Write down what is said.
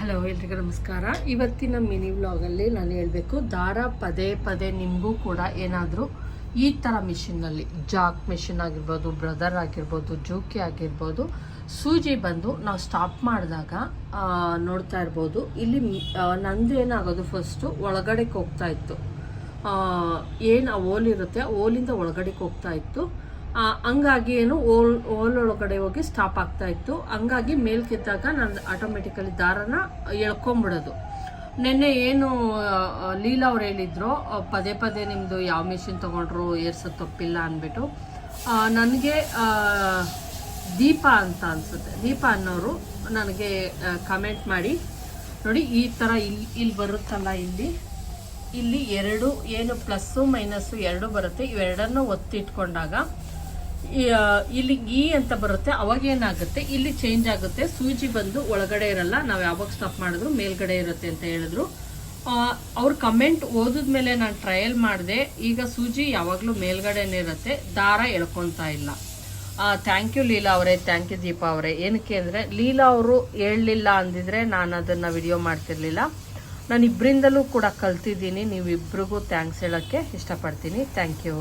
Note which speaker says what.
Speaker 1: Hello ಎಲ್ರಿಗೂ ನಮಸ್ಕಾರ. ಇವತ್ತಿನ ಮಿನಿ ವ್ಲಾಗಲ್ಲಿ ನಾನು ಹೇಳಬೇಕು, ದಾರ ಪದೇ ಪದೇ ನಿಮಗೂ ಕೂಡ ಏನಾದರೂ ಈ ಥರ ಮಿಷಿನ್ನಲ್ಲಿ, ಜಾಕ್ ಮಿಷಿನ್ ಆಗಿರ್ಬೋದು, ಬ್ರದರ್ ಆಗಿರ್ಬೋದು, ಜೋಕಿ ಆಗಿರ್ಬೋದು, ಸೂಜಿ ಬಂದು ನಾವು ಸ್ಟಾಪ್ ಮಾಡಿದಾಗ ನೋಡ್ತಾ ಇರ್ಬೋದು. ಇಲ್ಲಿ ನಂದು ಏನಾಗೋದು ಫಸ್ಟು ಒಳಗಡೆಗೆ ಹೋಗ್ತಾ ಇತ್ತು. ಏನು ಆ ಓಲ್ ಇರುತ್ತೆ, ಆ ಓಲಿಂದ ಒಳಗಡೆಗೆ ಹೋಗ್ತಾ ಇತ್ತು. ಹಂಗಾಗಿ ಏನು ಓಲ್ ಓಲ್ ಒಳಗಡೆ ಹೋಗಿ ಸ್ಟಾಪ್ ಆಗ್ತಾ ಇತ್ತು. ಹಂಗಾಗಿ ಮೇಲ್ಕಿದ್ದಾಗ ನಾನು ಆಟೋಮೆಟಿಕಲಿ ದಾರನ ಎಳ್ಕೊಂಬಿಡೋದು. ನಿನ್ನೆ ಏನು ಲೀಲಾ ಅವ್ರು ಹೇಳಿದ್ರು ಪದೇ ಪದೇ ನಿಮ್ಮದು ಯಾವ ಮಿಷಿನ್ ತೊಗೊಂಡ್ರು, ಏರ್ಸೋದು ತಪ್ಪಿಲ್ಲ ಅಂದ್ಬಿಟ್ಟು. ನನಗೆ ದೀಪ ಅಂತ ಅನ್ಸುತ್ತೆ. ದೀಪ ಅನ್ನೋರು ನನಗೆ ಕಮೆಂಟ್ ಮಾಡಿ, ನೋಡಿ, ಈ ಥರ ಇಲ್ಲಿ ಇಲ್ಲಿ ಬರುತ್ತಲ್ಲ ಇಲ್ಲಿ. ಇಲ್ಲಿ ಎರಡು, ಏನು ಪ್ಲಸ್ಸು ಮೈನಸ್ಸು ಎರಡು ಬರುತ್ತೆ. ಇವೆರಡನ್ನು ಒತ್ತಿಟ್ಕೊಂಡಾಗ ಇಲ್ಲಿ ಈ ಅಂತ ಬರುತ್ತೆ. ಅವಾಗ ಏನಾಗುತ್ತೆ? ಇಲ್ಲಿ ಚೇಂಜ್ ಆಗುತ್ತೆ. ಸೂಜಿ ಬಂದು ಒಳಗಡೆ ಇರಲ್ಲ. ನಾವು ಯಾವಾಗ ಸ್ಟಾಪ್ ಮಾಡಿದ್ರು ಮೇಲ್ಗಡೆ ಇರುತ್ತೆ ಅಂತ ಹೇಳಿದ್ರು. ಅವ್ರ ಕಮೆಂಟ್ ಓದಿದ್ಮೇಲೆ ನಾನು ಟ್ರಯಲ್ ಮಾಡಿದೆ. ಈಗ ಸೂಜಿ ಯಾವಾಗಲೂ ಮೇಲ್ಗಡೆನೇ ಇರುತ್ತೆ. ದಾರ ಎಳ್ಕೊತಾ ಇಲ್ಲ. ಥ್ಯಾಂಕ್ ಯು ಲೀಲಾ ಅವರೇ ಥ್ಯಾಂಕ್ ಯು ದೀಪಾ ಅವರೇ. ಏನಕ್ಕೆ ಅಂದರೆ, ಲೀಲಾ ಅವರು ಹೇಳಲಿಲ್ಲ ಅಂದಿದ್ರೆ ನಾನು ಅದನ್ನು ವಿಡಿಯೋ ಮಾಡ್ತಿರ್ಲಿಲ್ಲ. ನಾನು ಇಬ್ಬರಿಂದಲೂ ಕೂಡ ಕಲ್ತಿದ್ದೀನಿ. ನೀವಿಬ್ರಿಗೂ ಥ್ಯಾಂಕ್ಸ್ ಹೇಳೋಕ್ಕೆ ಇಷ್ಟಪಡ್ತೀನಿ. Thank you